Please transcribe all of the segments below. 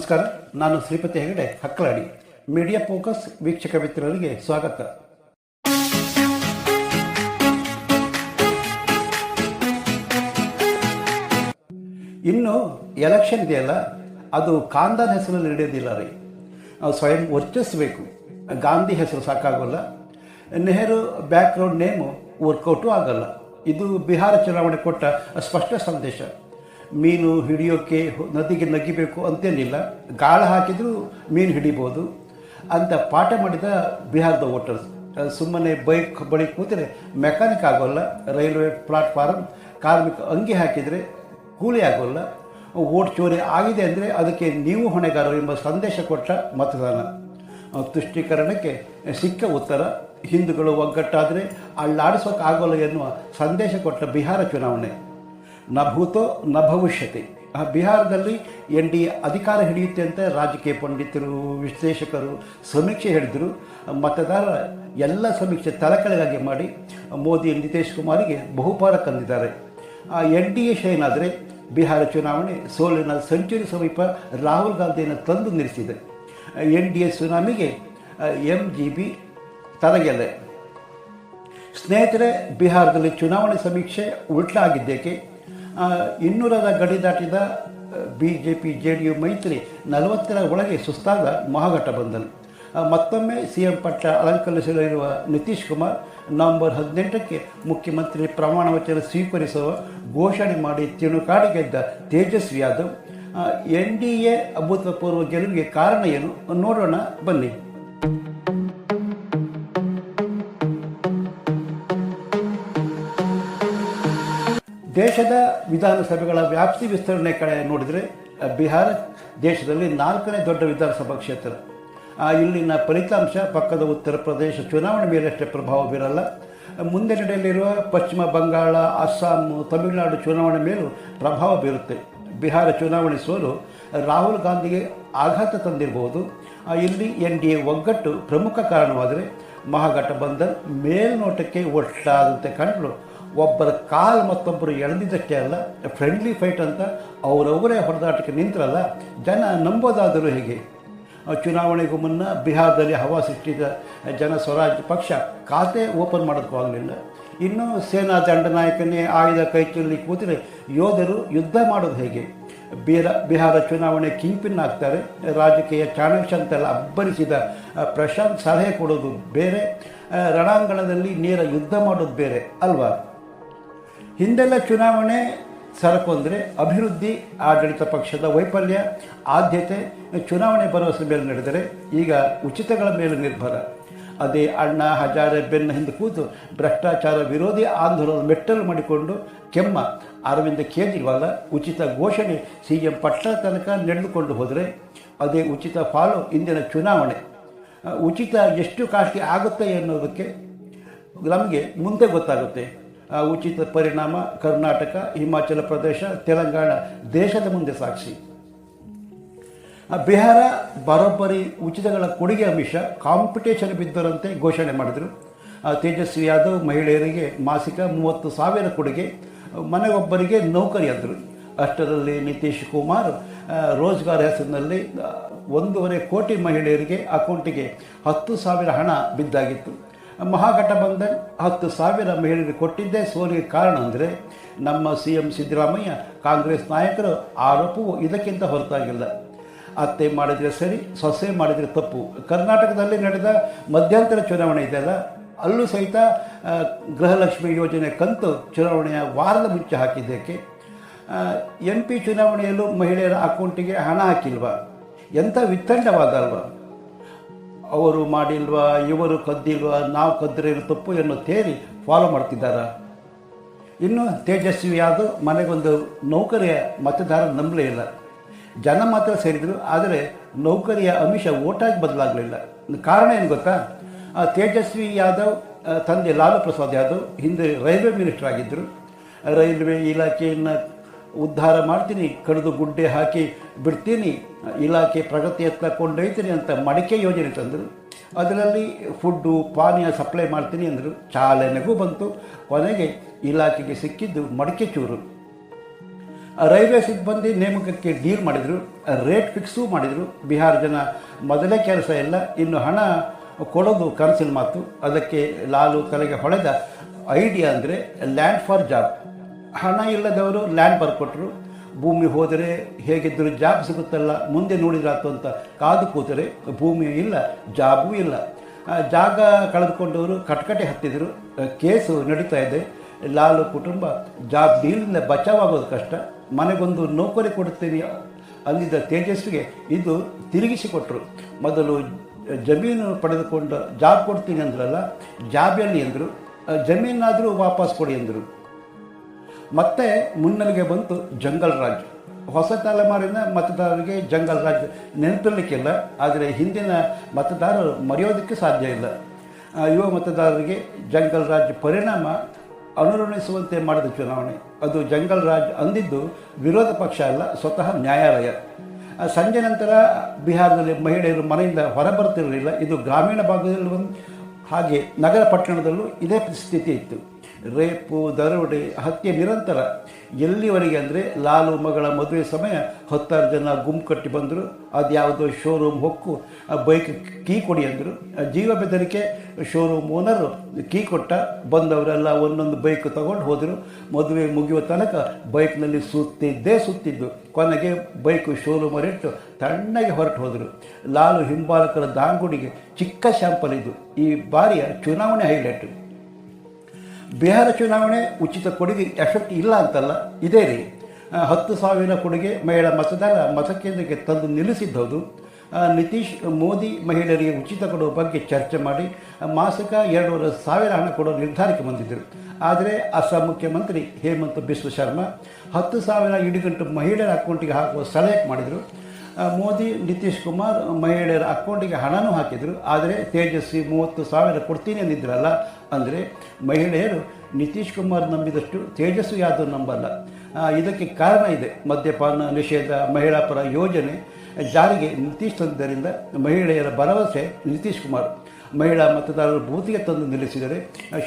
ನಮಸ್ಕಾರ. ನಾನು Shripati Hegde, Hakkaladi. Media focus ವೀಕ್ಷಕ ಮಿತ್ರರಿಗೆ ಸ್ವಾಗತ. ಇನ್ನು ಎಲೆಕ್ಷನ್ ಇದೆಯಲ್ಲ ಅದು ಕಾಂದನ್ ಹೆಸರಲ್ಲಿ ನಡೆಯೋದಿಲ್ಲ ರೀ. ನಾವು ಸ್ವಯಂ ವರ್ಚಿಸಬೇಕು ಗಾಂಧಿ ಹೆಸರು ಸಾಕಾಗೋಲ್ಲ. Nehru background name work out ಆಗಲ್ಲ. ಇದು ಬಿಹಾರ ಚುನಾವಣೆ ಕೊಟ್ಟ ಸ್ಪಷ್ಟ ಸಂದೇಶ. ಮೀನು ಹಿಡಿಯೋಕ್ಕೆ ನದಿಗೆ ನಗಿಬೇಕು ಅಂತೇನಿಲ್ಲ ಗಾಳ ಹಾಕಿದರೂ ಮೀನು ಹಿಡಿಬೋದು. ಅಂತ ಪಾಠ ಮಾಡಿದ ಬಿಹಾರದ ವೋಟರ್ಸ್. ಸುಮ್ಮನೆ ಬೈಕ್ ಬಳಿ ಕೂತರೆ ಮೆಕ್ಯಾನಿಕ್ ಆಗೋಲ್ಲ, ರೈಲ್ವೆ ಪ್ಲಾಟ್ಫಾರಮ್ ಕಾರ್ಮಿಕ ಅಂಗಿ ಹಾಕಿದರೆ ಕೂಲಿ ಆಗೋಲ್ಲ. ಓಟ್ ಚೋರಿ ಆಗಿದೆ ಅಂದರೆ ಅದಕ್ಕೆ ನೀವು ಹೊಣೆಗಾರರು ಎಂಬ ಸಂದೇಶ ಕೊಟ್ಟ ಮತದಾನ. ತುಷ್ಟೀಕರಣಕ್ಕೆ ಸಿಕ್ಕ ಉತ್ತರ. ಹಿಂದೂಗಳು ಒಗ್ಗಟ್ಟಾದರೆ ಅಳ್ಳಾಡಿಸೋಕ್ಕಾಗೋಲ್ಲ ಎನ್ನುವ ಸಂದೇಶ ಕೊಟ್ಟ ಬಿಹಾರ ಚುನಾವಣೆ. ನ ಭೂತೋ ನ ಭವಿಷ್ಯತೆ. ಆ ಬಿಹಾರದಲ್ಲಿ ಎನ್ ಡಿ ಎ ಅಧಿಕಾರ ಹಿಡಿಯುತ್ತೆ ಅಂತ ರಾಜಕೀಯ ಪಂಡಿತರು, ವಿಶ್ಲೇಷಕರು ಸಮೀಕ್ಷೆ ಹೇಳಿದರು. ಮತದಾರ ಎಲ್ಲ ಸಮೀಕ್ಷೆ ತಲಕೆಳಗಾಗಿ ಮಾಡಿ ಮೋದಿ ನಿತೀಶ್ ಕುಮಾರಿಗೆ ಬಹುಪಾಲ ತಂದಿದ್ದಾರೆ. ಆ ಎನ್ ಡಿ ಎ ಶೈನಾದರೆ ಬಿಹಾರ ಚುನಾವಣೆ ಸೋಲಿನ ಸೆಂಚುರಿ ಸಮೀಪ ರಾಹುಲ್ ಗಾಂಧಿಯನ್ನು ತಂದು ನಿಲ್ಲಿಸಿದೆ. ಎನ್ ಡಿ ಎ ಸುನಾಮಿಗೆ ಎಂ ಜಿ ಬಿ ತಲಗೆಲೆ ಸ್ನೇಹಿತರೆ, ಬಿಹಾರದಲ್ಲಿ ಚುನಾವಣೆ ಸಮೀಕ್ಷೆ ಉಲ್ಟಾಗಿದ್ದೇಕೆ ಇನ್ನೂರರ ಗಡಿ ದಾಟಿದ B J P J D U ಮೈತ್ರಿ ನಲವತ್ತರ ಒಳಗೆ ಸುಸ್ತಾದ ಮಹಾಗಠಬಂಧನ್ ಬಂಧನ. ಮತ್ತೊಮ್ಮೆ ಸಿ ಎಂ ಪಟ್ಟ ಅಲಂಕರಿಸಲಿರುವ ನಿತೀಶ್ ಕುಮಾರ್ ನವೆಂಬರ್ ಹದಿನೆಂಟಕ್ಕೆ ಮುಖ್ಯಮಂತ್ರಿ ಪ್ರಮಾಣ ವಚನ ಸ್ವೀಕರಿಸುವ ಘೋಷಣೆ ಮಾಡಿ ತಿಣುಕಾಡಿ ಗೆದ್ದ Tejashwi Yadav. N D A ಅಭೂತಪೂರ್ವ ಗೆಲುವಿಗೆ ಕಾರಣ ಏನು ನೋಡೋಣ ಬನ್ನಿ. ದೇಶದ ವಿಧಾನಸಭೆಗಳ ವ್ಯಾಪ್ತಿ ವಿಸ್ತರಣೆ ಕಡೆ ನೋಡಿದರೆ ಬಿಹಾರ ದೇಶದಲ್ಲಿ ನಾಲ್ಕನೇ ದೊಡ್ಡ ವಿಧಾನಸಭಾ ಕ್ಷೇತ್ರ. ಇಲ್ಲಿನ ಫಲಿತಾಂಶ ಪಕ್ಕದ ಉತ್ತರ ಪ್ರದೇಶ ಚುನಾವಣೆ ಮೇಲಷ್ಟೇ ಪ್ರಭಾವ ಬೀರಲ್ಲ. ಮುಂದೆ ನಡೆಯಲಿರುವ ಪಶ್ಚಿಮ ಬಂಗಾಳ, ಅಸ್ಸಾಂ, ತಮಿಳುನಾಡು ಚುನಾವಣೆ ಮೇಲೂ ಪ್ರಭಾವ ಬೀರುತ್ತೆ. ಬಿಹಾರ ಚುನಾವಣೆ ಸೋಲು ರಾಹುಲ್ ಗಾಂಧಿಗೆ ಆಘಾತ ತಂದಿರಬಹುದು ಇಲ್ಲಿ ಎನ್ ಡಿ ಎ ಒಗ್ಗಟ್ಟು ಪ್ರಮುಖ ಕಾರಣವಾದರೆ ಮಹಾಗಠಬಂಧನ್ ಮೇಲ್ನೋಟಕ್ಕೆ ಒಟ್ಟಾದಂತೆ ಕಂಡರು ಒಬ್ಬರ ಕಾಲು ಮತ್ತೊಬ್ಬರು ಎಳೆದಿದ್ದಕ್ಕೆ ಅಲ್ಲ ಫ್ರೆಂಡ್ಲಿ ಫೈಟ್ ಅಂತ ಅವರವರೇ ಹೊಡೆದಾಟಕ್ಕೆ ನಿಂತರಲ್ಲ, ಜನ ನಂಬೋದಾದರೂ ಹೇಗೆ? ಚುನಾವಣೆಗೂ ಮುನ್ನ ಬಿಹಾರದಲ್ಲಿ ಹವಾ ಸೃಷ್ಟಿದ ಜನ ಸ್ವರಾಜ್ ಪಕ್ಷ ಖಾತೆ ಓಪನ್ ಮಾಡೋಕ್ಕೂ ಆಗಲಿಲ್ಲ. ಇನ್ನು ಸೇನಾ ದಂಡನಾಯಕನೇ ಆಯುಧ ಕೈಚಲ್ಲಿ ಕೂತರೆ ಯೋಧರು ಯುದ್ಧ ಮಾಡೋದು ಹೇಗೆ? ಬಿಹಾರ ಬಿಹಾರ ಚುನಾವಣೆ ಕಿಂಪಿನ್ ಆಗ್ತಾರೆ, ರಾಜಕೀಯ ಚಾಣಕ್ಯ ಅಂತೆಲ್ಲ ಅಬ್ಬರಿಸಿದ ಪ್ರಶಾಂತ್ ಸಲಹೆ ಕೊಡೋದು ಬೇರೆ ರಣಾಂಗಣದಲ್ಲಿ ನೇರ ಯುದ್ಧ ಮಾಡೋದು ಬೇರೆ, ಅಲ್ವಾ? ಹಿಂದೆಲ್ಲ ಚುನಾವಣೆ ಸರಕು ಅಂದರೆ ಅಭಿವೃದ್ಧಿ, ಆಡಳಿತ ಪಕ್ಷದ ವೈಫಲ್ಯ, ಆದ್ಯತೆ, ಚುನಾವಣೆ ಭರವಸೆ ಮೇಲೆ ನಡೆದರೆ ಈಗ ಉಚಿತಗಳ ಮೇಲೆ ನಿರ್ಭರ. ಅದೇ ಅಣ್ಣ ಹಜಾರೆ ಬೆನ್ನ ಹಿಂದೆ ಕೂತು ಭ್ರಷ್ಟಾಚಾರ ವಿರೋಧಿ ಆಂದೋಲನ ಮೆಟ್ಟಲು ಮಾಡಿಕೊಂಡು ಕೆಮ್ಮ. ಅರವಿಂದ ಕೇಜ್ರಿವಾಲ ಉಚಿತ ಘೋಷಣೆ ಸಿ ಎಂ ಪಟ್ಟ ತನಕ ನಡೆದುಕೊಂಡು ಹೋದರೆ ಅದೇ ಉಚಿತ ಫಾಲೋ ಇಂದಿನ ಚುನಾವಣೆ. ಉಚಿತ ಎಷ್ಟು ಕಾಸ್ಟ್ಲಿ ಆಗುತ್ತೆ ಅನ್ನೋದಕ್ಕೆ ನಮಗೆ ಮುಂದೆ ಗೊತ್ತಾಗುತ್ತೆ. ಉಚಿತ ಪರಿಣಾಮ ಕರ್ನಾಟಕ, ಹಿಮಾಚಲ ಪ್ರದೇಶ, ತೆಲಂಗಾಣ, ದೇಶದ ಮುಂದೆ ಸಾಕ್ಷಿ. ಬಿಹಾರ ಬರೋಬ್ಬರಿ ಉಚಿತಗಳ ಕೊಡುಗೆ ಅಮಿಷ ಕಾಂಪಿಟೇಷನ್ ಬಿದ್ದರಂತೆ ಘೋಷಣೆ ಮಾಡಿದರು. ತೇಜಸ್ವಿ ಯಾದವ್ ಮಹಿಳೆಯರಿಗೆ ಮಾಸಿಕ ಮೂವತ್ತು ಸಾವಿರ ಕೊಡುಗೆ, ಮನೆಗೊಬ್ಬರಿಗೆ ನೌಕರಿ ಅಂದರು. ಅಷ್ಟರಲ್ಲಿ ನಿತೀಶ್ ಕುಮಾರ್ ರೋಜ್ಗಾರ್ ಹೆಸರಿನಲ್ಲಿ ಒಂದೂವರೆ ಕೋಟಿ ಮಹಿಳೆಯರಿಗೆ ಅಕೌಂಟಿಗೆ ಹತ್ತು ಸಾವಿರ ಹಣ ಬಿದ್ದಾಗಿತ್ತು. ಮಹಾಗಠಬಂಧನ್ ಹತ್ತು ಸಾವಿರ ಮಹಿಳೆಯರಿಗೆ ಕೊಟ್ಟಿದ್ದೇ ಸೋಲಿಗೆ ಕಾರಣ ಅಂದರೆ ನಮ್ಮ ಸಿ ಎಂ ಸಿದ್ದರಾಮಯ್ಯ ಕಾಂಗ್ರೆಸ್ ನಾಯಕರು ಆರೋಪವು ಇದಕ್ಕಿಂತ ಹೊರತಾಗಿಲ್ಲ. ಅತ್ತೆ ಮಾಡಿದರೆ ಸರಿ, ಸೊಸೆ ಮಾಡಿದರೆ ತಪ್ಪು. ಕರ್ನಾಟಕದಲ್ಲಿ ನಡೆದ ಮಧ್ಯಂತರ ಚುನಾವಣೆ ಇದೆಯಲ್ಲ ಅಲ್ಲೂ ಸಹಿತ ಗೃಹಲಕ್ಷ್ಮಿ ಯೋಜನೆ ಕಂತು ಚುನಾವಣೆಯ ವಾರದ ಮುಂಚೆ ಹಾಕಿದ್ದಕ್ಕೆ ಎಂ ಪಿ ಚುನಾವಣೆಯಲ್ಲೂ ಮಹಿಳೆಯರ ಅಕೌಂಟಿಗೆ ಹಣ ಹಾಕಿಲ್ವಾ? ಎಂಥ ವಿತ್ತಂಡವಾದ ಅಲ್ವಾ? ಅವರು ಮಾಡಿಲ್ವಾ ಇವರು ಕದ್ದಿಲ್ವಾ ನಾವು ಕದ್ದರೆ ತಪ್ಪು ಎನ್ನುವ ತೇರಿ ಫಾಲೋ ಮಾಡ್ತಿದ್ದಾರೆ. ಇನ್ನು ತೇಜಸ್ವಿ ಯಾದವ್ ಮನೆಗೊಂದು ನೌಕರಿಯ ಮತದಾರ ನಂಬಲೇ ಇಲ್ಲ. ಜನ ಮಾತ್ರ ಸೇರಿದರು, ಆದರೆ ನೌಕರಿಯ ಅಮಿಷ ಓಟಾಗಿ ಬದಲಾಗಲಿಲ್ಲ. ಕಾರಣ ಏನು ಗೊತ್ತಾ? ಆ ತೇಜಸ್ವಿ ಯಾದವ್ ತಂದೆ ಲಾಲು ಪ್ರಸಾದ್ ಯಾದವ್ ಹಿಂದೆ ರೈಲ್ವೆ ಮಿನಿಸ್ಟರ್ ಆಗಿದ್ದರು. ರೈಲ್ವೆ ಇಲಾಖೆಯನ್ನು ಉದ್ಧಾರ ಮಾಡ್ತೀನಿ, ಕಡಿದು ಗುಡ್ಡೆ ಹಾಕಿ ಬಿಡ್ತೀನಿ, ಇಲಾಖೆ ಪ್ರಗತಿಯತ್ತ ಕೊಂಡೊಯ್ತೀನಿ ಅಂತ ಮಡಿಕೆ ಯೋಜನೆ ತಂದರು. ಅದರಲ್ಲಿ ಫುಡ್ಡು, ಪಾನೀಯ ಸಪ್ಲೈ ಮಾಡ್ತೀನಿ ಅಂದರು. ಚಾಲನೆಗೂ ಬಂತು. ಕೊನೆಗೆ ಇಲಾಖೆಗೆ ಸಿಕ್ಕಿದ್ದು ಮಡಿಕೆ ಚೂರು. ರೈಲ್ವೆ ಸಿಬ್ಬಂದಿ ನೇಮಕಕ್ಕೆ ಡೀಲ್ ಮಾಡಿದರು, ರೇಟ್ ಫಿಕ್ಸೂ ಮಾಡಿದರು. ಬಿಹಾರ ಜನ ಮೊದಲೇ ಕೆಲಸ ಇಲ್ಲ, ಇನ್ನು ಹಣ ಕೊಡೋದು ಕನಸಿನ ಮಾತು. ಅದಕ್ಕೆ ಲಾಲು ತಲೆಗೆ ಹೊಳೆದ ಐಡಿಯಾ ಅಂದರೆ ಲ್ಯಾಂಡ್ ಫಾರ್ ಜಾಬ್. ಹಣ ಇಲ್ಲದವರು ಲ್ಯಾಂಡ್ ಬರ್ಕೊಟ್ರು. ಭೂಮಿ ಹೋದರೆ ಹೇಗಿದ್ದರೂ ಜಾಬ್ ಸಿಗುತ್ತಲ್ಲ, ಮುಂದೆ ನೋಡಿದ್ರಾತು ಅಂತ ಕಾದು ಕೂತರೆ ಭೂಮಿ ಇಲ್ಲ ಜಾಬೂ ಇಲ್ಲ. ಜಾಗ ಕಳೆದುಕೊಂಡವರು ಕಟ್ಕಟೆ ಹತ್ತಿದರು. ಕೇಸು ನಡೀತಾ ಇದೆ. ಲಾಲು ಕುಟುಂಬ ಜಾಬ್ ಡೀಲಿಂದ ಬಚಾವಾಗೋದು ಕಷ್ಟ. ಮನೆಗೊಂದು ನೌಕರಿ ಕೊಡುತ್ತೀನಿ. ಅಲ್ಲಿದ್ದ ತೇಜಸ್ವಿಗೆ ಇದು ತಿರುಗಿಸಿಕೊಟ್ರು. ಮೊದಲು ಜಮೀನು ಪಡೆದುಕೊಂಡು ಜಾಬ್ ಕೊಡ್ತೀನಿ ಅಂದ್ರಲ್ಲ ಜಾಬ್ ಎಲ್ಲಿ ಅಂದರು ಜಮೀನಾದರೂ ವಾಪಸ್ ಕೊಡಿ ಅಂದರು ಮತ್ತೆ ಮುನ್ನೆಲೆಗೆ ಬಂತು ಜಂಗಲ್ ರಾಜ್. ಹೊಸ ತಲೆಮಾರಿನ ಮತದಾರರಿಗೆ ಜಂಗಲ್ ರಾಜ್ ನೆನಪಿರಲಿಕ್ಕಿಲ್ಲ, ಆದರೆ ಹಿಂದಿನ ಮತದಾರರು ಮರೆಯೋದಕ್ಕೆ ಸಾಧ್ಯ ಇಲ್ಲ. ಯುವ ಮತದಾರರಿಗೆ ಜಂಗಲ್ ರಾಜ್ ಪರಿಣಾಮ ಅನುರಣಿಸುವಂತೆ ಮಾಡಿದ ಚುನಾವಣೆ. ಅದು ಜಂಗಲ್ ರಾಜ್ ಅಂದಿದ್ದು ವಿರೋಧ ಪಕ್ಷ ಅಲ್ಲ, ಸ್ವತಃ ನ್ಯಾಯಾಲಯ. ಸಂಜೆ ನಂತರ ಬಿಹಾರದಲ್ಲಿ ಮಹಿಳೆಯರು ಮನೆಯಿಂದ ಹೊರಬರುತ್ತಿರಲಿಲ್ಲ ಇದು ಗ್ರಾಮೀಣ ಭಾಗದಲ್ಲಿ ಒಂದು ಹಾಗೆ ನಗರ ಪಟ್ಟಣದಲ್ಲೂ ಇದೇ ಸ್ಥಿತಿ ಇತ್ತು. ರೇಪು, ದರೋಡೆ, ಹತ್ಯೆ ನಿರಂತರ. ಎಲ್ಲಿವರೆಗೆ ಅಂದರೆ ಲಾಲು ಮಗಳ ಮದುವೆ ಸಮಯ, ಹತ್ತಾರು ಜನ ಗುಂಪು ಕಟ್ಟಿ ಬಂದರು. ಅದ್ಯಾವುದೋ ಶೋರೂಮ್ ಹೊಕ್ಕು, ಆ ಬೈಕ್ ಕೀ ಕೊಡಿ ಅಂದರು. ಜೀವ ಬೆದರಿಕೆ ಶೋರೂಮ್ ಓನರು ಕೀ ಕೊಟ್ಟ, ಬಂದವರೆಲ್ಲ ಒಂದೊಂದು ಬೈಕ್ ತಗೊಂಡು ಹೋದರು. ಮದುವೆ ಮುಗಿಯುವ ತನಕ ಬೈಕ್ನಲ್ಲಿ ಸುತ್ತಿದ್ದೇ ಸುತ್ತಿದ್ದು. ಕೊನೆಗೆ ಬೈಕು ಶೋರೂಮ್ ಅರಿಟ್ಟು ತಣ್ಣಗೆ ಹೊರಟು ಹೋದರು. ಲಾಲು ಹಿಂಬಾಲಕರ ದಾಂಗುಡಿಗೆ ಚಿಕ್ಕ ಶಾಂಪಲ್ ಇದು ಈ ಬಾರಿಯ ಚುನಾವಣೆ ಹೈಲೈಟ್ ಬಿಹಾರ ಚುನಾವಣೆ ಉಚಿತ ಕೊಡುಗೆ ಎಫೆಕ್ಟ್ ಇಲ್ಲ ಅಂತಲ್ಲ, ಇದೇ ರೀ. ಹತ್ತು ಸಾವಿರ ಕೊಡುಗೆ ಮಹಿಳಾ ಮತದಾರ ಮತಕೇಂದ್ರಕ್ಕೆ ತಂದು ನಿಲ್ಲಿಸಿದ್ದೌದು. ನಿತೀಶ್ ಮೋದಿ ಮಹಿಳೆಯರಿಗೆ ಉಚಿತ ಕೊಡುವ ಬಗ್ಗೆ ಚರ್ಚೆ ಮಾಡಿ ಮಾಸಿಕ ಎರಡೂವರೆ ಸಾವಿರ ಹಣ ಕೊಡೋ ನಿರ್ಧಾರಕ್ಕೆ ಬಂದಿದ್ದರು. ಆದರೆ ಅಸ್ಸಾಂ ಮುಖ್ಯಮಂತ್ರಿ ಹೇಮಂತ್ ಬಿಸ್ವ ಶರ್ಮಾ ಹತ್ತು ಸಾವಿರ ಇಡಿಗಂಟು ಮಹಿಳೆಯರ ಅಕೌಂಟಿಗೆ ಹಾಕುವ ಸಲಹೆ ಮಾಡಿದರು. ಮೋದಿ, ನಿತೀಶ್ ಕುಮಾರ್, ಮಹಿಳೆಯರ ಅಕೌಂಟಿಗೆ ಹಣನೂ ಹಾಕಿದರು. ಆದರೆ ತೇಜಸ್ವಿ ಮೂವತ್ತು ಸಾವಿರ ಕೊಡ್ತೀನಿ ಅಂದಿದ್ರಲ್ಲ, ಅಂದರೆ ಮಹಿಳೆಯರು ನಿತೀಶ್ ಕುಮಾರ್ ನಂಬಿದಷ್ಟು ತೇಜಸ್ವಿ ಯಾದವ್ ನಂಬಲ್ಲ. ಇದಕ್ಕೆ ಕಾರಣ ಇದೆ. ಮದ್ಯಪಾನ ನಿಷೇಧ, ಮಹಿಳಾ ಪರ ಯೋಜನೆ ಜಾರಿಗೆ ನಿತೀಶ್ ತಂದಿದ್ದರಿಂದ ಮಹಿಳೆಯರ ಭರವಸೆ ನಿತೀಶ್ ಕುಮಾರ್. ಮಹಿಳಾ ಮತದಾರರು ಬೂತಿಗೆ ತಂದು ನಿಲ್ಲಿಸಿದರೆ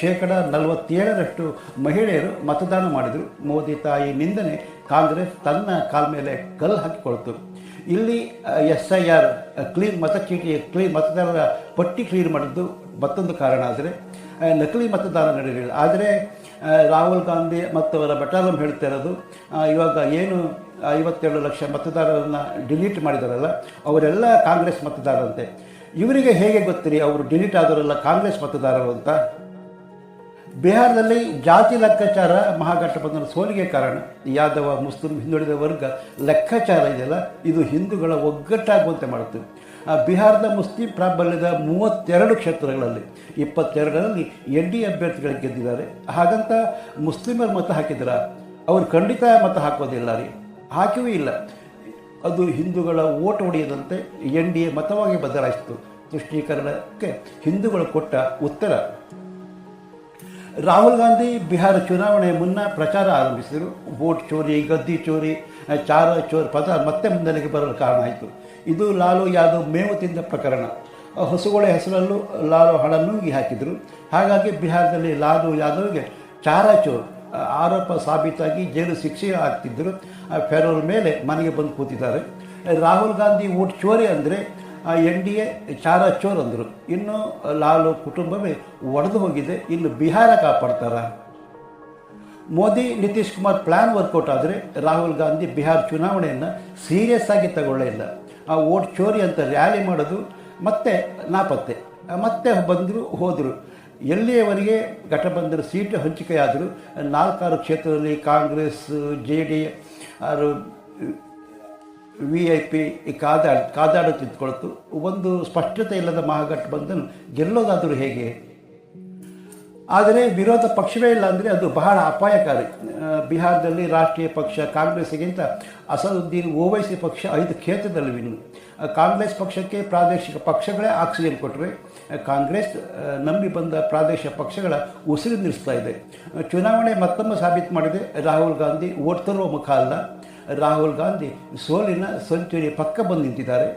ಶೇಕಡ ನಲವತ್ತೇಳರಷ್ಟು ಮಹಿಳೆಯರು ಮತದಾನ ಮಾಡಿದರು. ಮೋದಿ ತಾಯಿ ನಿಂದನೆ ಕಾಂಗ್ರೆಸ್ ತನ್ನ ಕಾಲ ಮೇಲೆ ಕಲ್ಲು ಹಾಕಿಕೊಳ್ತು ಇಲ್ಲಿ ಎಸ್ ಐ ಆರ್ ಕ್ಲೀನ್ ಮತಚೀಟಿ ಕ್ಲೀನ್ ಮತದಾರರ ಪಟ್ಟಿ ಕ್ಲೀನ್ ಮಾಡಿದ್ದು ಮತ್ತೊಂದು ಕಾರಣ ಆದರೆ ನಕಲಿ ಮತದಾನ ನಡೆಯಲಿಲ್ಲ ಆದರೆ ರಾಹುಲ್ ಗಾಂಧಿ ಮತ್ತು ಅವರ ಬಟಾಲಂ ಹೇಳ್ತಾ ಇರೋದು ಇವಾಗ ಏನು ಐವತ್ತೇಳು ಲಕ್ಷ ಮತದಾರರನ್ನು ಡಿಲೀಟ್ ಮಾಡಿದಾರಲ್ಲ, ಅವರೆಲ್ಲ ಕಾಂಗ್ರೆಸ್ ಮತದಾರರಂತೆ. ಇವರಿಗೆ ಹೇಗೆ ಗೊತ್ತಿರಿ, ಅವರು ಡಿಲೀಟ್ ಆದವರೆಲ್ಲ ಕಾಂಗ್ರೆಸ್ ಮತದಾರರು ಅಂತ? ಬಿಹಾರದಲ್ಲಿ ಜಾತಿ ಲೆಕ್ಕಾಚಾರ ಮಹಾಗಠಬಂಧನ ಸೋಲಿಗೆ ಕಾರಣ ಯಾದವ, ಮುಸ್ಲಿಂ, ಹಿಂದುಳಿದ ವರ್ಗ ಲೆಕ್ಕಾಚಾರ ಇದೆಯಲ್ಲ, ಇದು ಹಿಂದೂಗಳ ಒಗ್ಗಟ್ಟಾಗುವಂತೆ ಆ ಬಿಹಾರದ ಮುಸ್ಲಿಂ ಪ್ರಾಬಲ್ಯದ ಮೂವತ್ತೆರಡು ಕ್ಷೇತ್ರಗಳಲ್ಲಿ, ಇಪ್ಪತ್ತೆರಡರಲ್ಲಿ ಎನ್ ಡಿ ಅಭ್ಯರ್ಥಿಗಳು ಗೆದ್ದಿದ್ದಾರೆ. ಹಾಗಂತ ಮುಸ್ಲಿಮರು ಮತ ಹಾಕಿದ್ರ ಅವರು ಖಂಡಿತ ಮತ ಹಾಕೋದಿಲ್ಲ ರೀ. ಹಾಕಿಯೂ ಇಲ್ಲ. ಅದು ಹಿಂದೂಗಳ ಓಟ ಹೊಡೆಯದಂತೆ ಎನ್ ಡಿ ಎ ಮತವಾಗಿ ಬದಲಾಯಿಸಿತು. ತುಷ್ಟೀಕರಣಕ್ಕೆ ಹಿಂದೂಗಳು ಕೊಟ್ಟ ಉತ್ತರ ರಾಹುಲ್ ಗಾಂಧಿ ಬಿಹಾರ ಚುನಾವಣೆ ಮುನ್ನ ಪ್ರಚಾರ ಆರಂಭಿಸಿದರು. ವೋಟ್ ಚೋರಿ ಗದ್ದಿ ಚೋರಿ ಚಾರ ಚೋರ್ ಪದ ಮತ್ತೆ ಮುನ್ನೆಲೆಗೆ ಬರಲು ಕಾರಣ ಆಯಿತು. ಇದು ಲಾಲು ಯಾದವ್ ಮೇವು ತಿಂದ ಪ್ರಕರಣ ಹಸುಗೊಳೆ ಹೆಸರಲ್ಲೂ ಲಾಲು ಹಣ ನುಂಗಿ ಹಾಕಿದರು. ಹಾಗಾಗಿ ಬಿಹಾರದಲ್ಲಿ ಲಾಲು ಯಾದವ್ಗೆ ಚಾರ ಚೋರ್ ಆರೋಪ ಸಾಬೀತಾಗಿ ಜೈಲು ಶಿಕ್ಷೆ ಆಗ್ತಿದ್ದರು ಆ, ಫೆರೋಲ್ ಮೇಲೆ ಮನೆಗೆ ಬಂದು ಕೂತಿದ್ದಾರೆ. ರಾಹುಲ್ ಗಾಂಧಿ ವೋಟ್ ಚೋರಿ ಅಂದರೆ ಎನ್ ಡಿ ಎ ಚಾರ ಚೋರ್ ಅಂದರು. ಇನ್ನು ಲಾಲು ಕುಟುಂಬವೇ ಒಡೆದು ಹೋಗಿದೆ. ಇನ್ನು Bihar ಕಾಪಾಡ್ತಾರ? Modi, Nitish Kumar plan work out ಆದರೆ ರಾಹುಲ್ ಗಾಂಧಿ ಬಿಹಾರ್ ಚುನಾವಣೆಯನ್ನು ಸೀರಿಯಸ್ ಆಗಿ ತಗೊಳ್ಳೇ ಇಲ್ಲ. ಆ ವೋಟ್ ಚೋರಿ ಅಂತ ರ್ಯಾಲಿ ಮಾಡೋದು ಮತ್ತೆ ನಾಪತ್ತೆ. ಮತ್ತೆ ಬಂದರು, ಹೋದರು. ಎಲ್ಲಿಯವರೆಗೆ ಘಟಬಂಧನ ಸೀಟು ಹಂಚಿಕೆಯಾದರೂ, ನಾಲ್ಕಾರು ಕ್ಷೇತ್ರದಲ್ಲಿ ಕಾಂಗ್ರೆಸ್, ಜೆ ಡಿ ಆರು ವಿ ಐ ಪಿ ಕಾದಾಡ ಕಾದಾಡುತ್ತಿದ್ಕೊಳ್ತು ಒಂದು ಸ್ಪಷ್ಟತೆ ಇಲ್ಲದ ಮಹಾಗಠಬಂಧನ್ ಗೆಲ್ಲೋದಾದರೂ ಹೇಗೆ? ಆದರೆ ವಿರೋಧ ಪಕ್ಷವೇ ಇಲ್ಲ ಅಂದರೆ ಅದು ಬಹಳ ಅಪಾಯಕಾರಿ. ಬಿಹಾರದಲ್ಲಿ ರಾಷ್ಟ್ರೀಯ ಪಕ್ಷ ಕಾಂಗ್ರೆಸ್ಗಿಂತ ಅಸದುದ್ದೀನ್ ಓವೈಸಿ ಪಕ್ಷ ಐದು ಕ್ಷೇತ್ರದಲ್ಲಿ ವಿನ್ ಕಾಂಗ್ರೆಸ್ ಪಕ್ಷಕ್ಕೆ ಪ್ರಾದೇಶಿಕ ಪಕ್ಷಗಳೇ ಆಕ್ಸಿಜನ್ ಕೊಟ್ಟರೆ ಕಾಂಗ್ರೆಸ್ ನಂಬಿ ಬಂದ ಪ್ರಾದೇಶಿಕ ಪಕ್ಷಗಳ ಉಸಿರು ನಿಲ್ಲಿಸ್ತಾ ಇದೆ. ಚುನಾವಣೆ ಮತ್ತೊಮ್ಮೆ ಸಾಬೀತು ಮಾಡಿದೆ. ರಾಹುಲ್ ಗಾಂಧಿ ಓಟ್ ತರುವ ಮುಖ ಅಲ್ಲ. ರಾಹುಲ್ ಗಾಂಧಿ ಸೋಲಿನ ಸಂಚುರಿ ಪಕ್ಕ ಬಂದು ನಿಂತಿದ್ದಾರೆ.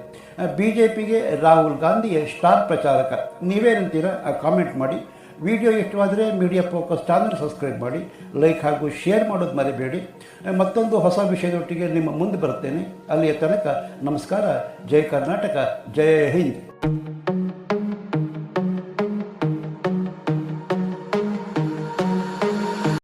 ಬಿ ಜೆ ಪಿಗೆ ರಾಹುಲ್ ಗಾಂಧಿಯ ಸ್ಟಾರ್ ಪ್ರಚಾರಕ. ನೀವೇನಂತೀರ ಕಾಮೆಂಟ್ ಮಾಡಿ. ವಿಡಿಯೋ ಇಷ್ಟವಾದರೆ ಮೀಡಿಯಾ ಫೋಕಸ್ ಚಾನಲ್ ಸಬ್ಸ್ಕ್ರೈಬ್ ಮಾಡಿ. ಲೈಕ್ ಹಾಗೂ ಶೇರ್ ಮಾಡೋದು ಮರಿಬೇಡಿ. ಮತ್ತೊಂದು ಹೊಸ ವಿಷಯದೊಟ್ಟಿಗೆ ನಿಮ್ಮ ಮುಂದೆ ಬರುತ್ತೇನೆ. ಅಲ್ಲಿಯ ತನಕ ನಮಸ್ಕಾರ. ಜೈ ಕರ್ನಾಟಕ. ಜೈ ಹಿಂದ್.